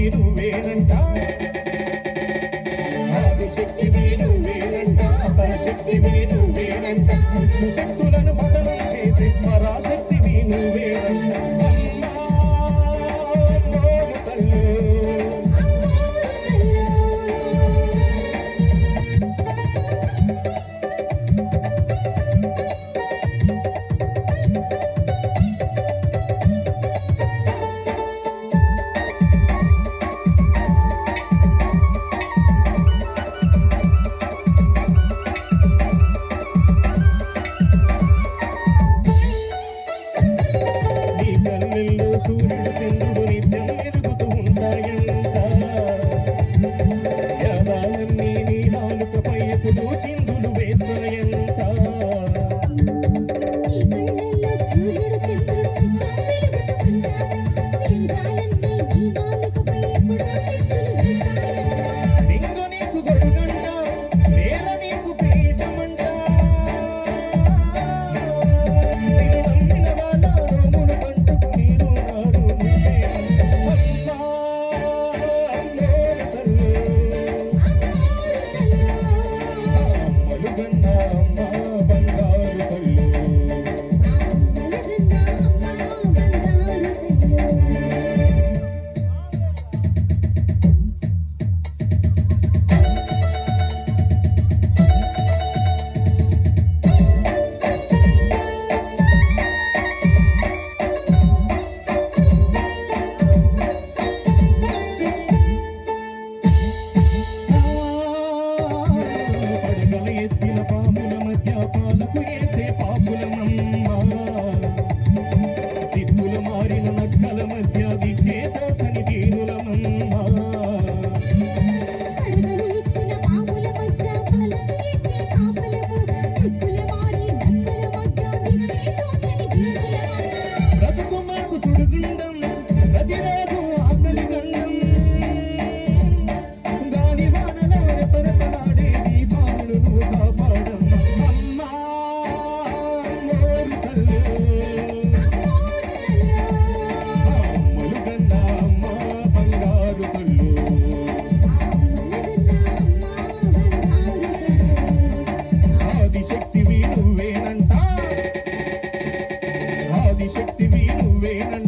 నీరువేనంట ఆదిశక్తి నీరువేనంట పరశక్తి నీరువేనంట శక్తులను బదలు చేసే Parashakti నీరువేనంట Thank you. வேணும்